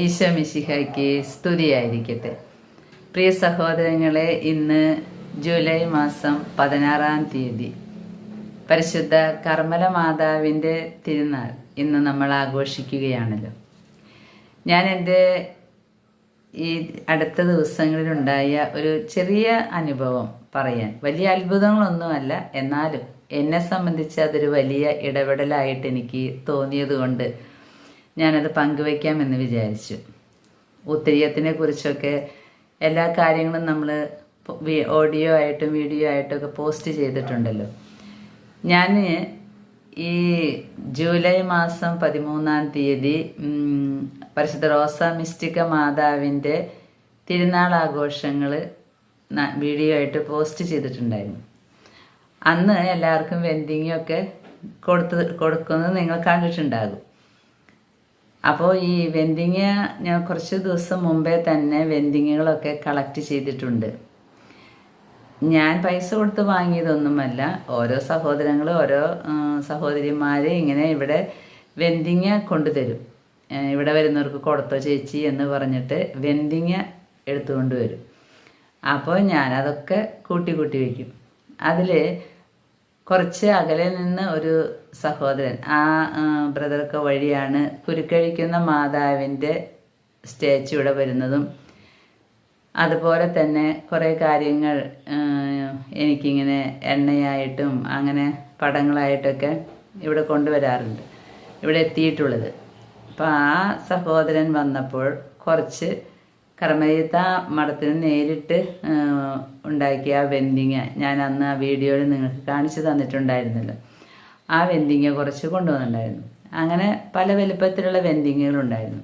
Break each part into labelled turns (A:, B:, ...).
A: ഈശോ മിശിഹയ്ക്ക് സ്തുതിയായിരിക്കട്ടെ. പ്രിയ സഹോദരങ്ങളെ ഇന്ന് ജൂലൈ മാസം പതിനാറാം തീയതി. പരിശുദ്ധ കർമ്മല മാതാവിന്റെ തിരുനാൾ ഇന്ന് നമ്മൾ ആഘോഷിക്കുകയാണല്ലോ. ഞാൻ എന്റെ ഈ അടുത്ത ദിവസങ്ങളിലുണ്ടായ ഒരു ചെറിയ അനുഭവം പറയാൻ. വലിയ അത്ഭുതങ്ങളൊന്നുമല്ല എന്നാലും എന്നെ സംബന്ധിച്ച് അതൊരു വലിയ ഇടപെടലായിട്ട് എനിക്ക് തോന്നിയതുകൊണ്ട് ഞാനത് പങ്കുവയ്ക്കാമെന്ന് വിചാരിച്ചു. ഉത്തരീയത്തിനെ കുറിച്ചൊക്കെ എല്ലാ കാര്യങ്ങളും നമ്മൾ ഓഡിയോ ആയിട്ടും വീഡിയോ ആയിട്ടും ഒക്കെ പോസ്റ്റ് ചെയ്തിട്ടുണ്ടല്ലോ. ഞാൻ ഈ ജൂലൈ മാസം പതിമൂന്നാം തീയതി പരിശുദ്ധ റോസ മിസ്റ്റിക്ക മാതാവിന്റെ തിരുനാൾ ആഘോഷങ്ങൾ വീഡിയോ ആയിട്ട് പോസ്റ്റ് ചെയ്തിട്ടുണ്ടായിരുന്നു. അന്ന് എല്ലാവർക്കും വെന്തിങ്ങൊക്കെ കൊടുത്ത് കൊടുക്കുന്നത് നിങ്ങൾ കണ്ടിട്ടുണ്ടാകും. അപ്പോൾ ഈ വെന്തിങ്ങ ഞാൻ കുറച്ച് ദിവസം മുമ്പേ തന്നെ വെന്തിങ്ങകളൊക്കെ കളക്ട് ചെയ്തിട്ടുണ്ട്. ഞാൻ പൈസ കൊടുത്ത് വാങ്ങിയതൊന്നുമല്ല. ഓരോ സഹോദരങ്ങൾ ഓരോ സഹോദരിമാരെ ഇങ്ങനെ ഇവിടെ വെന്തിങ്ങ കൊണ്ടുതരും. ഇവിടെ വരുന്നവർക്ക് കൊടുത്തോ ചേച്ചി എന്ന് പറഞ്ഞിട്ട് വെന്തിങ്ങ എടുത്തുകൊണ്ട് വരും. അപ്പോൾ ഞാനതൊക്കെ കൂട്ടി കൂട്ടി വയ്ക്കും അതിൽ കുറച്ച് അകലെ നിന്ന് ഒരു സഹോദരൻ ആ ബ്രദർക്ക് വഴിയാണ് കുരുക്കഴിക്കുന്ന മാതാവിന്റെ സ്റ്റാച്ചു ഇവിടെ വരുന്നതും. അതുപോലെ തന്നെ കുറേ കാര്യങ്ങൾ എനിക്കിങ്ങനെ എണ്ണയായിട്ടും അങ്ങനെ പടങ്ങളായിട്ടൊക്കെ ഇവിടെ കൊണ്ടുവരാറുണ്ട്. ഇവിടെ എത്തിയിട്ടുള്ളത്. അപ്പോൾ ആ സഹോദരൻ വന്നപ്പോൾ കുറച്ച് കർമ്മരീത്ത മഠത്തിന് നേരിട്ട് ഉണ്ടാക്കിയ വെന്തിങ്ങ ഞാൻ അന്ന് ആ വീഡിയോയിൽ നിങ്ങൾക്ക് കാണിച്ചു തന്നിട്ടുണ്ടായിരുന്നല്ലോ. ആ വെന്തിങ്ങ കുറച്ച് കൊണ്ടുവന്നിട്ടുണ്ടായിരുന്നു. അങ്ങനെ പല വലുപ്പത്തിലുള്ള വെന്തിങ്ങകളുണ്ടായിരുന്നു.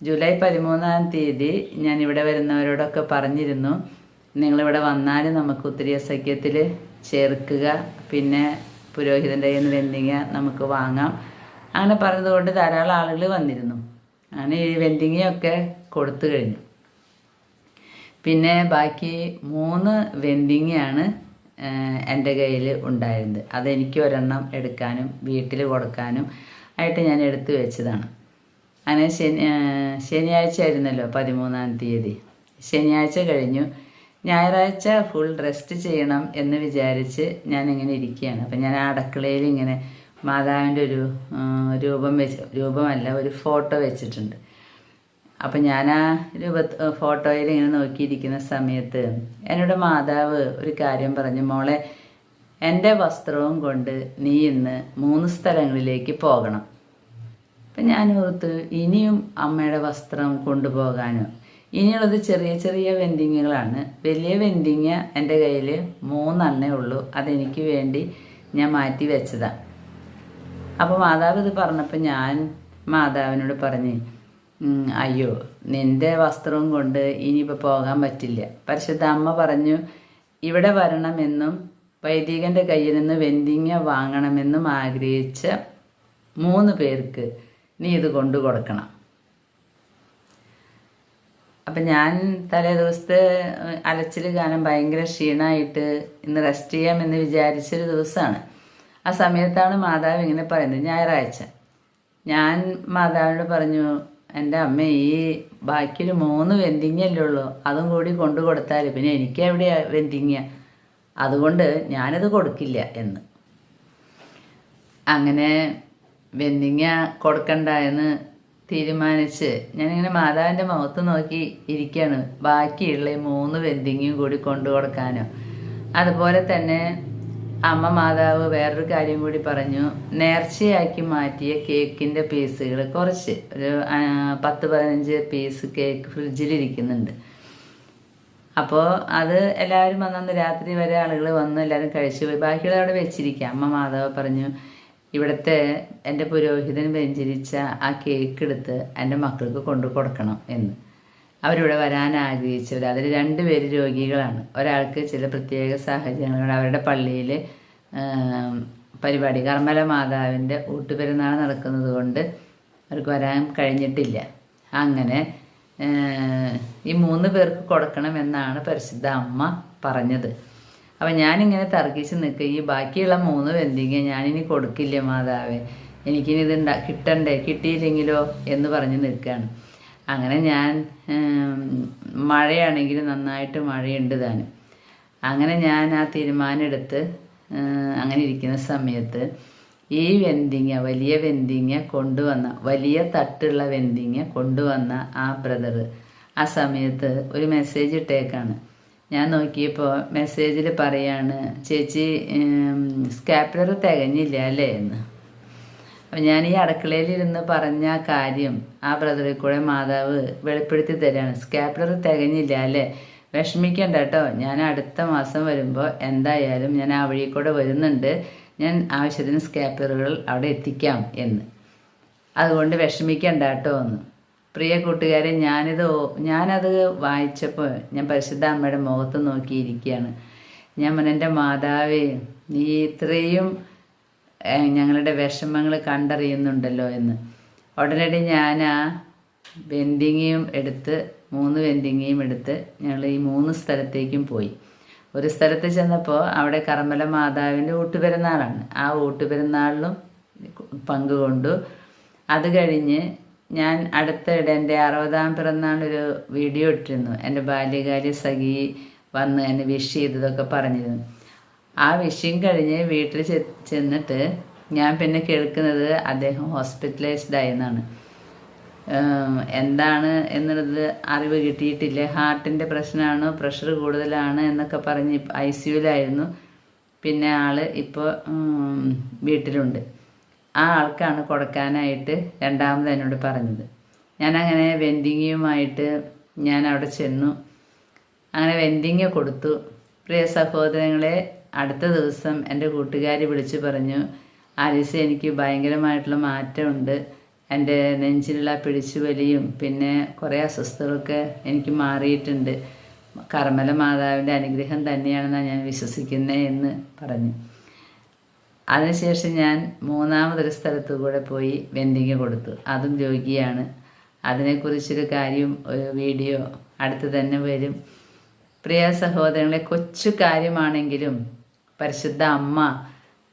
A: ജൂലൈ പതിമൂന്നാം തീയതി ഞാൻ ഇവിടെ വരുന്നവരോടൊക്കെ പറഞ്ഞിരുന്നു നിങ്ങളിവിടെ വന്നാൽ നമുക്ക് ഒത്തിരി സഖ്യത്തിൽ ചേർക്കുക പിന്നെ പുരോഹിതന്റെ കയ്യിൽ നിന്ന് വെന്തിങ്ങ നമുക്ക് വാങ്ങാം. അങ്ങനെ പറഞ്ഞതുകൊണ്ട് ധാരാളം ആളുകൾ വന്നിരുന്നു. അങ്ങനെ ഈ വെന്തിങ്ങയൊക്കെ കൊടുത്തു കഴിഞ്ഞു. പിന്നെ ബാക്കി മൂന്ന് വെൻഡിങ്ങാണ് എന്റെ കയ്യിൽ ഉണ്ടായിരുന്നത്. അതെനിക്ക് ഒരെണ്ണം എടുക്കാനും വീട്ടിൽ കൊടുക്കാനും ആയിട്ട് ഞാൻ എടുത്തു വെച്ചതാണ്. അങ്ങനെ ശനി ശനിയാഴ്ച ആയിരുന്നല്ലോ പതിമൂന്നാം തീയതി. ശനിയാഴ്ച കഴിഞ്ഞു. ഞായറാഴ്ച ഫുൾ റെസ്റ്റ് ചെയ്യണം എന്ന് വിചാരിച്ച് ഞാൻ ഇങ്ങനെ ഇരിക്കുകയാണ്. അപ്പം ഞാൻ ആ അടുക്കളയിൽ ഇങ്ങനെ മാതാവിന്റെ ഒരു രൂപം വെച്ച് രൂപമല്ല ഒരു ഫോട്ടോ വെച്ചിട്ടുണ്ട്. അപ്പം ഞാൻ ആ രൂപ ഫോട്ടോയിൽ ഇങ്ങനെ നോക്കിയിരിക്കുന്ന സമയത്ത് എന്നോട് മാതാവ് ഒരു കാര്യം പറഞ്ഞു മോളെ എന്റെ വസ്ത്രവും കൊണ്ട് നീ ഇന്ന് മൂന്ന് സ്ഥലങ്ങളിലേക്ക് പോകണം. അപ്പം ഞാൻ ഓർത്ത് ഇനിയും അമ്മയുടെ വസ്ത്രം കൊണ്ടുപോകാനോ. ഇനിയുള്ളത് ചെറിയ ചെറിയ വെൻഡിങ്ങുകളാണ്. വലിയ വെൻഡിങ് എന്റെ കയ്യിൽ മൂന്നെണ്ണേ ഉള്ളൂ. അതെനിക്ക് വേണ്ടി ഞാൻ മാറ്റി വെച്ചതാണ് അപ്പോൾ മാതാവ് ഇത് പറഞ്ഞപ്പോൾ ഞാൻ മാതാവിനോട് പറഞ്ഞ് "ഉം, അയ്യോ നിന്റെ വസ്ത്രവും കൊണ്ട് ഇനിയിപ്പോൾ പോകാൻ പറ്റില്ല. പരിശുദ്ധ അമ്മ പറഞ്ഞു ഇവിടെ വരണമെന്നും വൈദികന്റെ കയ്യിൽ നിന്ന് വെന്തിങ്ങ വാങ്ങണമെന്നും ആഗ്രഹിച്ച മൂന്ന് പേർക്ക് നീ ഇത് കൊണ്ടു കൊടുക്കണം. അപ്പം ഞാൻ തലേ ദിവസത്തെ അലച്ചിൽ ഗാനം ഭയങ്കര ക്ഷീണമായിട്ട് ഇന്ന് റെസ്റ്റ് ചെയ്യാമെന്ന് വിചാരിച്ചൊരു ദിവസമാണ്. ആ സമയത്താണ് മാതാവ് ഇങ്ങനെ പറയുന്നത് ഞായറാഴ്ച. ഞാൻ മാതാവിനോട് പറഞ്ഞു എന്റെ അമ്മ ഈ ബാക്കിൽ മൂന്ന് വെന്തിങ്ങല്ലേ ഉള്ളൂ. അതും കൂടി കൊണ്ടു കൊടുത്താൽ പിന്നെ എനിക്ക് എവിടെയാണ് വെന്തിങ്ങ അതുകൊണ്ട് ഞാനത് കൊടുക്കില്ല എന്ന്. അങ്ങനെ വെന്തിങ്ങ കൊടുക്കണ്ട എന്ന് തീരുമാനിച്ച് ഞാനിങ്ങനെ മാതാവിന്റെ മുഖത്ത് നോക്കി ഇരിക്കുകയാണ് ബാക്കിയുള്ള മൂന്ന് വെന്തിങ്ങയും കൂടി കൊണ്ടു കൊടുക്കാനോ. അതുപോലെ തന്നെ അമ്മ മാതാവ് വേറൊരു കാര്യം കൂടി പറഞ്ഞു. നേർച്ചയാക്കി മാറ്റിയ കേക്കിന്റെ പീസുകൾ കുറച്ച്. ഒരു പത്ത് പതിനഞ്ച് പീസ് കേക്ക് ഫ്രിഡ്ജിലിരിക്കുന്നുണ്ട് അപ്പോൾ അത് എല്ലാവരും വന്നന്ന് രാത്രി വരെ ആളുകൾ വന്നു എല്ലാവരും കഴിച്ചു പോയി. ബാക്കിയുള്ള അവിടെ വെച്ചിരിക്കുക അമ്മ മാധവ പറഞ്ഞു ഇവിടുത്തെ എന്റെ പുരോഹിതൻ വ്യഞ്ചരിച്ച ആ കേക്ക് എടുത്ത് എന്റെ മക്കൾക്ക് കൊണ്ടു കൊടുക്കണം എന്ന്. അവരിവിടെ വരാൻ ആഗ്രഹിച്ചവർ അതിൽ രണ്ടുപേര് രോഗികളാണ്. ഒരാൾക്ക് ചില പ്രത്യേക സാഹചര്യങ്ങളുണ്ട് അവരുടെ പള്ളിയിൽ പരിപാടി. കർമ്മല മാതാവിന്റെ ഊട്ടുപെരുന്നാൾ നടക്കുന്നത് കൊണ്ട് അവർക്ക് വരാൻ കഴിഞ്ഞിട്ടില്ല. അങ്ങനെ ഈ മൂന്ന് പേർക്ക് കൊടുക്കണമെന്നാണ് പരിശുദ്ധ അമ്മ പറഞ്ഞത്. അപ്പം ഞാനിങ്ങനെ തർക്കിച്ച് നിൽക്കുക. ഈ ബാക്കിയുള്ള മൂന്ന് വെന്തിങ്ങ ഞാനിനി കൊടുക്കില്ല മാതാവേ. എനിക്കിനി ഇത് കിട്ടണ്ടേ? കിട്ടിയില്ലെങ്കിലോ എന്ന് പറഞ്ഞ് നിൽക്കുകയാണ്. അങ്ങനെ ഞാൻ മഴയാണെങ്കിൽ നന്നായിട്ട് മഴയുണ്ട് താനും അങ്ങനെ ഞാൻ ആ തീരുമാനം എടുത്ത് അങ്ങനെ ഇരിക്കുന്ന സമയത്ത് ഈ വെന്തിങ്ങ വലിയ വെന്തിങ്ങ കൊണ്ടുവന്ന വലിയ തട്ടുള്ള വെന്തിങ്ങ കൊണ്ടുവന്ന ആ ബ്രദർ ആ സമയത്ത് ഒരു മെസ്സേജ് ഇട്ടേക്കാണ്. ഞാൻ നോക്കിയപ്പോൾ മെസ്സേജിൽ പറയാണ് ചേച്ചി സ്കാപ്പുലർ തികഞ്ഞില്ല അല്ലേ? എന്ന്. ഞാൻ ഈ അടുക്കളയിലിരുന്ന് പറഞ്ഞ കാര്യം ആ ബ്രദറിൽ കൂടെ മാതാവ് വെളിപ്പെടുത്തി തരാണ്. സ്കാപ്ലർ തികഞ്ഞില്ല അല്ലേ? വിഷമിക്കണ്ട കേട്ടോ ഞാൻ അടുത്ത മാസം വരുമ്പോൾ എന്തായാലും ഞാൻ ആ വഴി കൂടെ വരുന്നുണ്ട്. ഞാൻ ആവശ്യത്തിന് സ്കാപ്പുലറുകൾ അവിടെ എത്തിക്കാം എന്ന്. അതുകൊണ്ട് വിഷമിക്കണ്ട കേട്ടോ എന്ന്. പ്രിയ കൂട്ടുകാരെ ഞാനിത് ഞാനത് വായിച്ചപ്പോൾ ഞാൻ പരിശുദ്ധ അമ്മയുടെ മുഖത്ത് നോക്കിയിരിക്കുകയാണ്. ഞാൻ എന്റെ മാതാവേ നീ ഇത്രയും ഞങ്ങളുടെ വിഷമങ്ങൾ കണ്ടറിയുന്നുണ്ടല്ലോ എന്ന്. ഉടനടി ഞാൻ ആ വെൻഡിങ്ങയും എടുത്ത് മൂന്ന് വെൻഡിങ്ങയും എടുത്ത് ഞങ്ങൾ ഈ മൂന്ന് സ്ഥലത്തേക്കും പോയി. ഒരു സ്ഥലത്ത് ചെന്നപ്പോൾ അവിടെ കർമ്മല മാതാവിന്റെ ഊട്ടുപെരുന്നാളാണ്. ആ ഊട്ടുപെരുന്നാളിലും പങ്കുകൊണ്ടു അത് കഴിഞ്ഞ് ഞാൻ അടുത്തിടെ എന്റെ അറുപതാം പിറന്നാളൊരു വീഡിയോ ഇട്ടിരുന്നു. എന്റെ ബാല്യകാല സഖി വന്ന് എന്നെ വിഷ് ചെയ്തതൊക്കെ പറഞ്ഞിരുന്നു. ആ വിഷയം കഴിഞ്ഞ് വീട്ടിൽ ചെന്നിട്ട് ഞാൻ പിന്നെ കേൾക്കുന്നത് അദ്ദേഹം ഹോസ്പിറ്റലൈസ്ഡ് ആയെന്നാണ്. എന്താണ് എന്നുള്ളത് അറിവ് കിട്ടിയിട്ടില്ല. ഹാർട്ടിന്റെ പ്രശ്നമാണ്? പ്രഷർ കൂടുതലാണ് എന്നൊക്കെ പറഞ്ഞ് ഐ സിയുലായിരുന്നു പിന്നെ ആൾ ഇപ്പോൾ വീട്ടിലുണ്ട്. ആ ആൾക്കാണ് കൊടുക്കാനായിട്ട് രണ്ടാമത് എന്നോട് പറഞ്ഞത്. ഞാനങ്ങനെ വെൻഡിങ്ങുമായിട്ട് ഞാൻ അവിടെ ചെന്നു. അങ്ങനെ വെൻഡിങ് കൊടുത്തു. പ്രിയ സഹോദരങ്ങളെ അടുത്ത ദിവസം എന്റെ കൂട്ടുകാരി വിളിച്ചു പറഞ്ഞു ആലീസ എനിക്ക് ഭയങ്കരമായിട്ടുള്ള മാറ്റമുണ്ട്. എന്റെ നെഞ്ചിലുള്ള പിടിച്ചുവലിയും പിന്നെ കുറേ അസ്വസ്ഥതകളൊക്കെ എനിക്ക് മാറിയിട്ടുണ്ട്. കർമ്മല മാതാവിന്റെ അനുഗ്രഹം തന്നെയാണെന്നാണ് ഞാൻ വിശ്വസിക്കുന്നത് എന്ന് പറഞ്ഞു. അതിനുശേഷം ഞാൻ മൂന്നാമതൊരു സ്ഥലത്ത് കൂടെ പോയി വെൻഡിങ് കൊടുത്തു. അതും രോഗിയാണ്. അതിനെക്കുറിച്ചൊരു കാര്യം ഒരു വീഡിയോ അടുത്ത് തന്നെ വരും. പ്രിയ സഹോദരങ്ങളെ കൊച്ചു കാര്യമാണെങ്കിലും പരിശുദ്ധ അമ്മ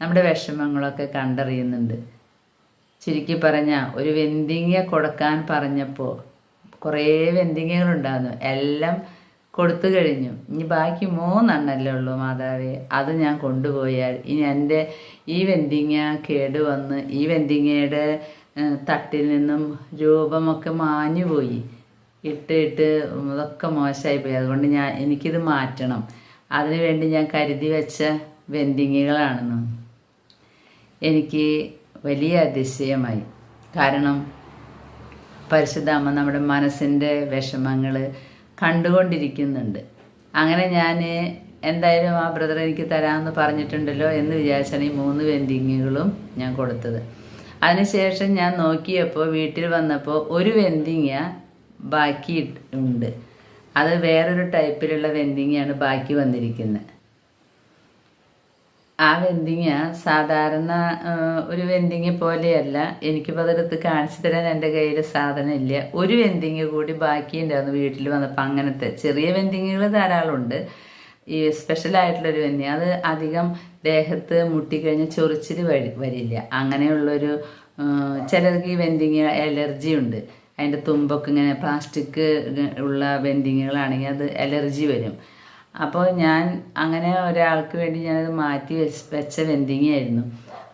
A: നമ്മുടെ വിഷമങ്ങളൊക്കെ കണ്ടറിയുന്നുണ്ട്. ചുരുക്കി പറഞ്ഞ ഒരു വെന്തിങ്ങ കൊടുക്കാൻ പറഞ്ഞപ്പോൾ കുറേ വെന്തിങ്ങകളുണ്ടായിരുന്നു. എല്ലാം കൊടുത്തു കഴിഞ്ഞു. ഇനി ബാക്കി മൂന്നെണ്ണല്ലേ ഉള്ളൂ മാതാവേ. അത് ഞാൻ കൊണ്ടുപോയാൽ ഇനി എന്റെ ഈ വെന്തിങ്ങ കേടുവന്ന് ഈ വെന്തിങ്ങയുടെ തട്ടിൽ നിന്നും രൂപമൊക്കെ മാഞ്ഞു പോയി ഇട്ട് ഇട്ട് ഇതൊക്കെ മോശമായിപ്പോയി. അതുകൊണ്ട് ഞാൻ എനിക്കിത് മാറ്റണം. അതിനുവേണ്ടി ഞാൻ കരുതി വെച്ച വെന്തിങ്ങുകളാണെന്ന് എനിക്ക് വലിയ അതിശയമായി. കാരണം പരിശുദ്ധാമ്മ നമ്മുടെ മനസ്സിന്റെ വിഷമങ്ങൾ കണ്ടുകൊണ്ടിരിക്കുന്നുണ്ട്. അങ്ങനെ ഞാൻ എന്തായാലും ആ ബ്രദർ എനിക്ക് തരാമെന്ന് പറഞ്ഞിട്ടുണ്ടല്ലോ എന്ന് വിചാരിച്ചാണ് ഈ മൂന്ന് വെൻഡിങ്ങുകളും ഞാൻ കൊടുത്തത്. അതിനുശേഷം ഞാൻ നോക്കിയപ്പോൾ വീട്ടിൽ വന്നപ്പോൾ ഒരു വെൻഡിങ്ങ ബാക്കി ഉണ്ട് അത് വേറൊരു ടൈപ്പിലുള്ള വെൻഡിങ്ങാണ് ബാക്കി വന്നിരിക്കുന്നത്. ആ വെന്തിങ്ങ സാധാരണ ഒരു വെന്തിങ്ങ പോലെയല്ല. എനിക്ക് അതെടുത്ത് കാണിച്ചു തരാൻ എന്റെ കയ്യിൽ സാധനം ഇല്ല ഒരു വെന്തിങ്ങ കൂടി ബാക്കിയുണ്ടായിരുന്നു വീട്ടിൽ വന്നപ്പോൾ അങ്ങനത്തെ ചെറിയ വെന്തിങ്ങകൾ ധാരാളമുണ്ട്. ഈ സ്പെഷ്യലായിട്ടുള്ളൊരു വെന്തിങ്ങ അത് അധികം ദേഹത്ത് മുട്ടിക്കഴിഞ്ഞ് ചൊറിച്ചിൽ വരി വരില്ല. അങ്ങനെയുള്ളൊരു ചിലർക്ക് ഈ വെന്തിങ്ങ എലർജി ഉണ്ട്. അതിന്റെ തുമ്പൊക്കെ ഇങ്ങനെ പ്ലാസ്റ്റിക് ഉള്ള വെന്തിങ്ങുകളാണെങ്കിൽ അത് അലർജി വരും. അപ്പോൾ ഞാൻ അങ്ങനെ ഒരാൾക്ക് വേണ്ടി ഞാനത് മാറ്റി വെച്ച് വെച്ച വെന്തിങ്ങയായിരുന്നു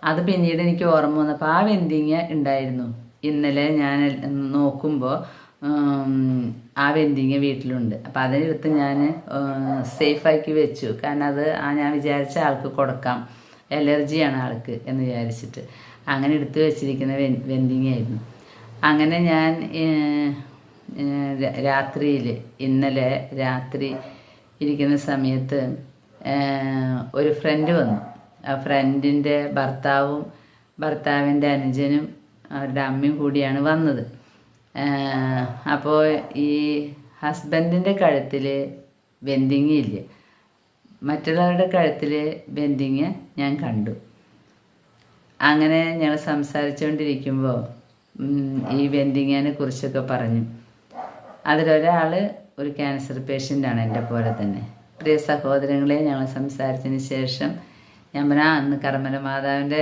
A: അത് പിന്നീട് എനിക്ക് ഓർമ്മ വന്നപ്പോൾ ആ വെന്തിങ്ങ ഉണ്ടായിരുന്നു. ഇന്നലെ ഞാൻ നോക്കുമ്പോൾ ആ വെന്തിങ്ങ വീട്ടിലുണ്ട്. അപ്പോൾ അതിനെടുത്ത് ഞാൻ സേഫാക്കി വെച്ചു. കാരണം അത് ആ ഞാൻ വിചാരിച്ച ആൾക്ക് കൊടുക്കാം. എലർജിയാണ് ആൾക്ക് എന്ന് വിചാരിച്ചിട്ട്. അങ്ങനെ എടുത്ത് വെച്ചിരിക്കുന്ന വെ വെന്തിങ്ങയായിരുന്നു അങ്ങനെ ഞാൻ രാത്രിയിൽ ഇന്നലെ രാത്രി ഇരിക്കുന്ന സമയത്ത് ഒരു ഫ്രണ്ട് വന്നു. ആ ഫ്രണ്ടിന്റെ ഭർത്താവും ഭർത്താവിന്റെ അനുജനും അവരുടെ അമ്മയും കൂടിയാണ് വന്നത്. അപ്പോൾ ഈ ഹസ്ബൻഡിന്റെ കഴുത്തിൽ ബെന്തിങ് ഇല്ല. മറ്റുള്ളവരുടെ കഴുത്തിൽ ബെന്തിങ് ഞാൻ കണ്ടു. അങ്ങനെ ഞങ്ങൾ സംസാരിച്ചുകൊണ്ടിരിക്കുമ്പോൾ ഈ ബെന്തിങ്ങിനെ കുറിച്ചൊക്കെ പറഞ്ഞു. അതിലൊരാൾ ഒരു ക്യാൻസർ പേഷ്യന്റാണ് എന്റെ പോലെ തന്നെ. പ്രിയ സഹോദരങ്ങളെ ഞങ്ങൾ സംസാരിച്ചതിന് ശേഷം ഞാൻ പറഞ്ഞാൽ അന്ന് കർമ്മല മാതാവിന്റെ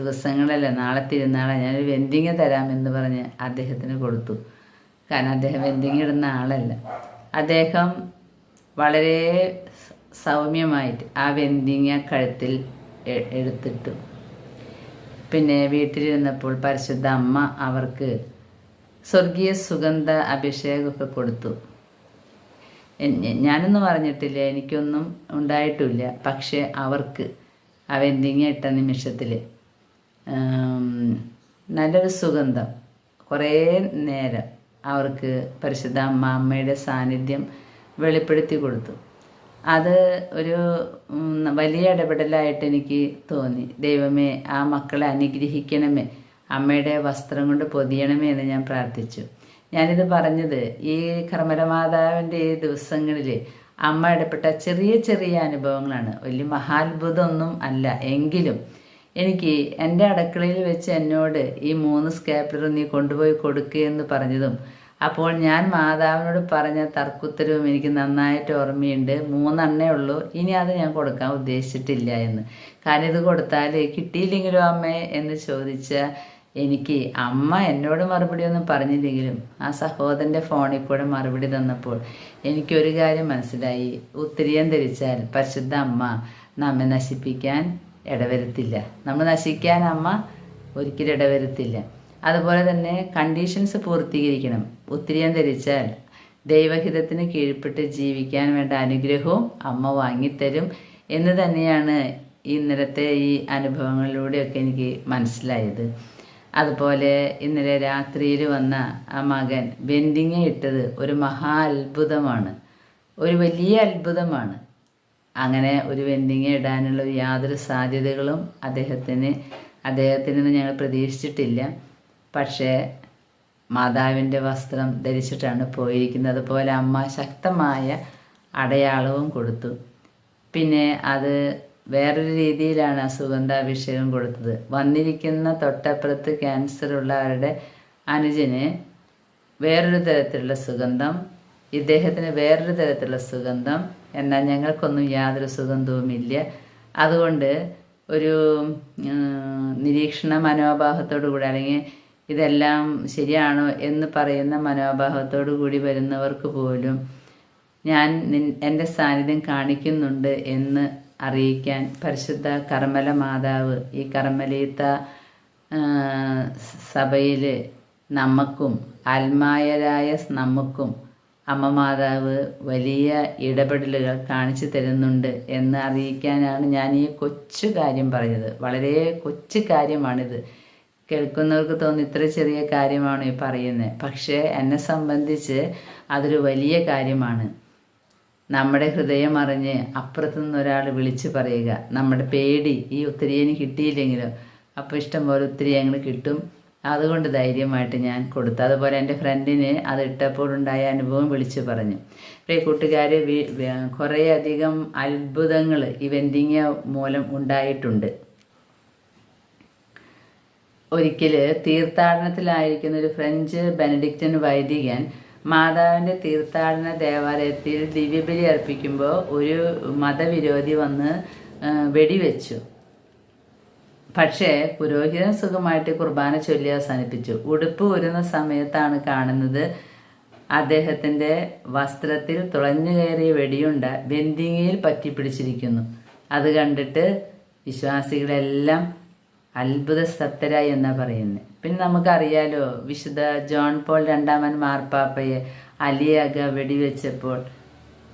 A: ദിവസങ്ങളല്ലേ നാളെ തിരുന്നാളെ ഞാനൊരു വെന്തിങ്ങ തരാമെന്ന് പറഞ്ഞ് അദ്ദേഹത്തിന് കൊടുത്തു. കാരണം അദ്ദേഹം വെന്തിങ് ഇടുന്ന ആളല്ല. അദ്ദേഹം വളരെ സൗമ്യമായിട്ട് ആ വെന്തിങ്ങ കഴുത്തിൽ എടുത്തിട്ടു. പിന്നെ വീട്ടിലിരുന്നപ്പോൾ പരിശുദ്ധ അമ്മ അവർക്ക് സ്വർഗീയ സുഗന്ധ അഭിഷേകമൊക്കെ കൊടുത്തു. ഞാനൊന്നും പറഞ്ഞിട്ടില്ല. എനിക്കൊന്നും ഉണ്ടായിട്ടില്ല. പക്ഷേ അവർക്ക് ആ വെന്തിങ്ങ ഇട്ട നിമിഷത്തിൽ നല്ലൊരു സുഗന്ധം. കുറേ നേരം അവർക്ക് പരിശുദ്ധ അമ്മ അമ്മയുടെ സാന്നിധ്യം വെളിപ്പെടുത്തി കൊടുത്തു. അത് ഒരു വലിയ ഇടപെടലായിട്ട് എനിക്ക് തോന്നി. ദൈവമേ ആ മക്കളെ അനുഗ്രഹിക്കണമേ. അമ്മയുടെ വസ്ത്രം കൊണ്ട് പൊതിയണമേ എന്ന് ഞാൻ പ്രാർത്ഥിച്ചു. ഞാനിത് പറഞ്ഞത് ഈ കർമ്മരമാതാവിന്റെ ഈ ദിവസങ്ങളിൽ അമ്മ ഇടപെട്ട ചെറിയ ചെറിയ അനുഭവങ്ങളാണ്. വലിയ മഹാത്ഭുതമൊന്നും അല്ല. എങ്കിലും എനിക്ക് എന്റെ അടുക്കളയിൽ വെച്ച് എന്നോട് ഈ മൂന്ന് സ്കാപ്ലർ നീ കൊണ്ടുപോയി കൊടുക്കുകയെന്ന് പറഞ്ഞതും അപ്പോൾ ഞാൻ മാതാവിനോട് പറഞ്ഞ തർക്കുത്തരവും എനിക്ക് നന്നായിട്ട് ഓർമ്മയുണ്ട്. മൂന്നെണ്ണേ ഉള്ളൂ. ഇനി അത് ഞാൻ കൊടുക്കാൻ ഉദ്ദേശിച്ചിട്ടില്ല എന്ന്. കാരണം ഇത് കൊടുത്താൽ കിട്ടിയില്ലെങ്കിലോ അമ്മേ എന്ന് ചോദിച്ച എനിക്ക് അമ്മ എന്നോട് മറുപടി ഒന്നും പറഞ്ഞില്ലെങ്കിലും ആ സഹോദരന്റെ ഫോണിൽ കൂടെ മറുപടി തന്നപ്പോൾ എനിക്കൊരു കാര്യം മനസ്സിലായി. ഉത്തരീയം ധരിച്ചാൽ പരിശുദ്ധ അമ്മ നമ്മെ നശിപ്പിക്കാൻ ഇടവരുത്തില്ല. നമ്മൾ നശിക്കാൻ അമ്മ ഒരിക്കലും ഇടവരുത്തില്ല. അതുപോലെ തന്നെ കണ്ടീഷൻസ് പൂർത്തീകരിക്കണം. ഉത്തരീയം ധരിച്ചാൽ ദൈവഹിതത്തിന് കീഴ്പ്പെട്ട് ജീവിക്കാൻ വേണ്ട അനുഗ്രഹവും അമ്മ വാങ്ങിത്തരും എന്ന് തന്നെയാണ് ഇന്നലത്തെ ഈ അനുഭവങ്ങളിലൂടെയൊക്കെ എനിക്ക് മനസ്സിലായത്. അതുപോലെ ഇന്നലെ രാത്രിയിൽ വന്ന ആ മകൻ ബെൻഡിങ് ഇട്ടത് ഒരു മഹാ അത്ഭുതമാണ്. ഒരു വലിയ അത്ഭുതമാണ്. അങ്ങനെ ഒരു വെൻഡിങ് ഇടാനുള്ള യാതൊരു സാധ്യതകളും അദ്ദേഹത്തിന് അദ്ദേഹത്തിൽ നിന്ന് ഞങ്ങൾ പ്രതീക്ഷിച്ചിട്ടില്ല. പക്ഷേ മാതാവിന്റെ വസ്ത്രം ധരിച്ചിട്ടാണ് പോയിരിക്കുന്നത്. അതുപോലെ അമ്മ ശക്തമായ അടയാളവും കൊടുത്തു. പിന്നെ അത് വേറൊരു രീതിയിലാണ് സുഗന്ധാഭിഷേകം കൊടുത്തത്. വന്നിരിക്കുന്ന തൊട്ടപ്പുറത്ത് ക്യാൻസർ ഉള്ളവരുടെ അനുജന് വേറൊരു തരത്തിലുള്ള സുഗന്ധം ഇദ്ദേഹത്തിന് വേറൊരു തരത്തിലുള്ള സുഗന്ധം എന്നാൽ ഞങ്ങൾക്കൊന്നും യാതൊരു സുഗന്ധവുമില്ല. അതുകൊണ്ട് ഒരു നിരീക്ഷണ മനോഭാവത്തോടു കൂടി അല്ലെങ്കിൽ ഇതെല്ലാം ശരിയാണോ എന്ന് പറയുന്ന മനോഭാവത്തോടു കൂടി വരുന്നവർക്ക് പോലും ഞാൻ എന്റെ സാന്നിധ്യം കാണിക്കുന്നുണ്ട് എന്ന് അറിയിക്കാൻ പരിശുദ്ധ കർമ്മല മാതാവ് ഈ കർമ്മലീത്ത സഭയിൽ നമുക്കും ആത്മായരായ നമുക്കും അമ്മ മാതാവ് വലിയ ഇടപെടലുകൾ കാണിച്ചു തരുന്നുണ്ട് എന്ന് അറിയിക്കാനാണ് ഞാൻ ഈ കൊച്ചു കാര്യം പറഞ്ഞത്. വളരെ കൊച്ചു കാര്യമാണിത്. കേൾക്കുന്നവർക്ക് തോന്നുന്നു ഇത്ര ചെറിയ കാര്യമാണ് ഈ പറയുന്നത്. പക്ഷേ എന്നെ സംബന്ധിച്ച് അതൊരു വലിയ കാര്യമാണ്. നമ്മുടെ ഹൃദയം അറിഞ്ഞ് അപ്പുറത്തു നിന്ന് ഒരാൾ വിളിച്ചു പറയുക. നമ്മുടെ പേടി ഈ ഉത്തരീയന് കിട്ടിയില്ലെങ്കിലും? അപ്പോൾ ഇഷ്ടം പോലെ ഉത്തരീയങ്ങൾ കിട്ടും. അതുകൊണ്ട് ധൈര്യമായിട്ട് ഞാൻ കൊടുത്തു. അതുപോലെ എന്റെ ഫ്രണ്ടിന് അത് ഇട്ടപ്പോഴുണ്ടായ അനുഭവം വിളിച്ചു പറഞ്ഞു. പ്രിയ കൂട്ടുകാർ കുറേയധികം അത്ഭുതങ്ങൾ ഈ വെൻഡിങ് മൂലം ഉണ്ടായിട്ടുണ്ട്. ഒരിക്കൽ തീർത്ഥാടനത്തിലായിരിക്കുന്ന ഒരു ഫ്രഞ്ച് ബെനഡിക്റ്റൻ വൈദികൻ മാതാവിന്റെ തീർത്ഥാടന ദേവാലയത്തിൽ ദിവ്യബലി അർപ്പിക്കുമ്പോൾ ഒരു മതവിരോധി വന്ന് വെടിവെച്ചു. പക്ഷേ പുരോഹിതൻ സുഖമായിട്ട് കുർബാന ചൊല്ലി അവസാനിപ്പിച്ചു. ഉടുപ്പ് ഊരുന്ന സമയത്താണ് കാണുന്നത് അദ്ദേഹത്തിന്റെ വസ്ത്രത്തിൽ തുളഞ്ഞു കയറിയ വെടിയുണ്ട ബന്ദിങ്ങയിൽ പറ്റിപ്പിടിച്ചിരിക്കുന്നു. അത് കണ്ടിട്ട് വിശ്വാസികളെല്ലാം അത്ഭുത സത്തരായി എന്നാ പറയുന്നത് പിന്നെ നമുക്കറിയാലോ വിശുദ്ധ ജോൺ പോൾ രണ്ടാമൻ മാർപ്പാപ്പയെ അലിയാക വെടിവെച്ചപ്പോൾ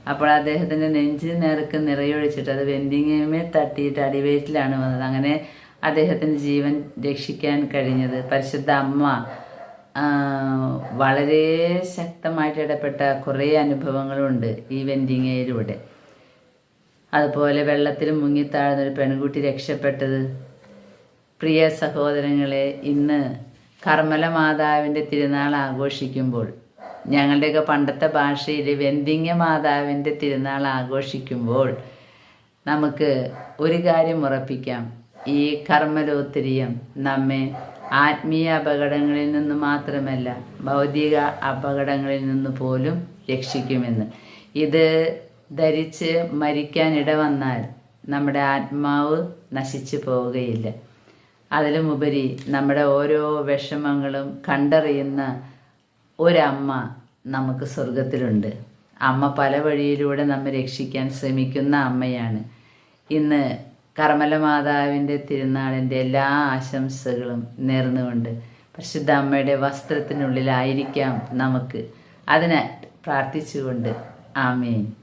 A: അപ്പോൾ അദ്ദേഹത്തിന്റെ നെഞ്ചിൽ നേർക്ക് നിറയൊഴിച്ചിട്ട് അത് വെന്തിങ്ങമേ തട്ടിയിട്ട് അടിവയറ്റിലാണ് വന്നത്. അങ്ങനെ അദ്ദേഹത്തിന്റെ ജീവൻ രക്ഷിക്കാൻ കഴിഞ്ഞത് പരിശുദ്ധ അമ്മ. വളരെ ശക്തമായിട്ട് ഇടപെട്ട കുറേ അനുഭവങ്ങളുണ്ട് ഈ വെന്തിങ്ങയിലൂടെ അതുപോലെ വെള്ളത്തിൽ മുങ്ങി ഒരു പെൺകുട്ടി രക്ഷപ്പെട്ടത് പ്രിയ സഹോദരങ്ങളെ ഇന്ന് കർമ്മല മാതാവിന്റെ തിരുനാൾ ആഘോഷിക്കുമ്പോൾ ഞങ്ങളുടെയൊക്കെ പണ്ടത്തെ ഭാഷയിൽ വെന്തിങ്ങ മാതാവിന്റെ തിരുനാൾ ആഘോഷിക്കുമ്പോൾ നമുക്ക് ഒരു കാര്യം ഉറപ്പിക്കാം. ഈ കർമ്മലോത്തിരിയം നമ്മെ ആത്മീയ അപകടങ്ങളിൽ നിന്ന് മാത്രമല്ല ഭൗതിക അപകടങ്ങളിൽ നിന്ന് പോലും രക്ഷിക്കുമെന്ന്. ഇത് ധരിച്ച് മരിക്കാൻ ഇടവന്നാൽ നമ്മുടെ ആത്മാവ് നശിച്ചു പോവുകയില്ല. അതിലുമുപരി നമ്മുടെ ഓരോ വിഷമങ്ങളും കണ്ടറിയുന്ന ഒരമ്മ നമുക്ക് സ്വർഗത്തിലുണ്ട് അമ്മ പല വഴിയിലൂടെ നമ്മെ രക്ഷിക്കാൻ ശ്രമിക്കുന്ന അമ്മയാണ്. ഇന്ന് കർമ്മല മാതാവിന്റെ തിരുനാളിന്റെ എല്ലാ ആശംസകളും നേർന്നുകൊണ്ട് പരിശുദ്ധ അമ്മയുടെ വസ്ത്രത്തിനുള്ളിലായിരിക്കാം നമുക്ക്. അതിനെ പ്രാർത്ഥിച്ചുകൊണ്ട് ആമേൻ.